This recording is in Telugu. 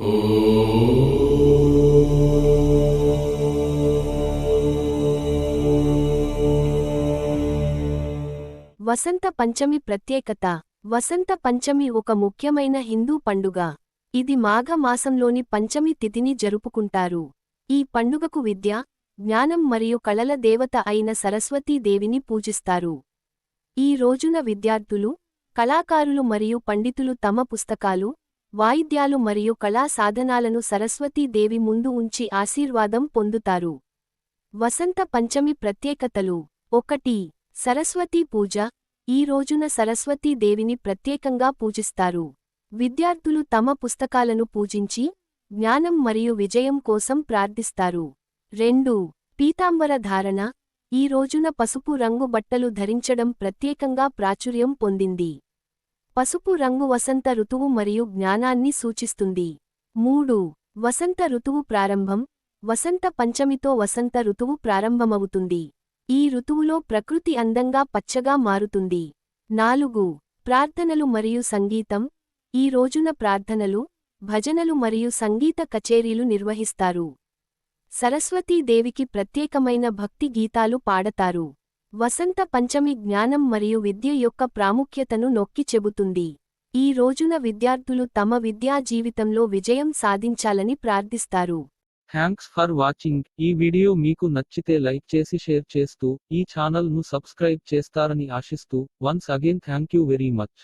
వసంత పంచమి ప్రత్యేకత. వసంత పంచమి ఒక ముఖ్యమైన హిందూ పండుగ. ఇది మాఘ మాసంలోని పంచమి తిథిని జరుపుకుంటారు. ఈ పండుగకు విద్య జ్ఞానం మరియు కళల దేవత అయిన సరస్వతీదేవిని పూజిస్తారు. ఈ రోజున విద్యార్థులు కళాకారులు మరియు పండితులు తమ పుస్తకాలు వాయిద్యాలు మరియు కళా సాధనాలను సరస్వతీదేవి ముందు ఉంచి ఆశీర్వాదం పొందుతారు. వసంత పంచమి ప్రత్యేకతలు. ఒకటి. సరస్వతీ పూజ. ఈ రోజున సరస్వతీ దేవిని ప్రత్యేకంగా పూజిస్తారు. విద్యార్థులు తమ పుస్తకాలను పూజించి జ్ఞానం మరియు విజయం కోసం ప్రార్థిస్తారు. రెండు. పీతాంబర ధారణ. ఈ రోజున పసుపు రంగు బట్టలు ధరించడం ప్రత్యేకంగా ప్రాచుర్యం పొందింది. పసుపు రంగు వసంత ఋతువు మరియు జ్ఞానాన్ని సూచిస్తుంది. మూడు. వసంత ఋతువు ప్రారంభం. వసంత పంచమితో వసంత ఋతువు ప్రారంభమవుతుంది. ఈ ఋతువులో ప్రకృతి అందంగా పచ్చగా మారుతుంది. నాలుగు. ప్రార్థనలు మరియు సంగీతం. ఈ రోజున ప్రార్థనలు భజనలు మరియు సంగీత కచేరీలు నిర్వహిస్తారు. సరస్వతీదేవికి ప్రత్యేకమైన భక్తి గీతాలు పాడతారు. వసంత పంచమి జ్ఞానం మరియు విద్య యొక్క ప్రాముఖ్యతను నొక్కి చెబుతుంది. ఈ రోజున విద్యార్థులు తమ విద్యా జీవితంలో విజయం సాధించాలని ప్రార్థిస్తారు. థ్యాంక్స్ ఫర్ వాచింగ్ ఈ వీడియో మీకు నచ్చితే లైక్ చేసి షేర్ చేస్తూ ఈ ఛానల్ను సబ్స్క్రైబ్ చేస్తారని ఆశిస్తూ once again thank you very much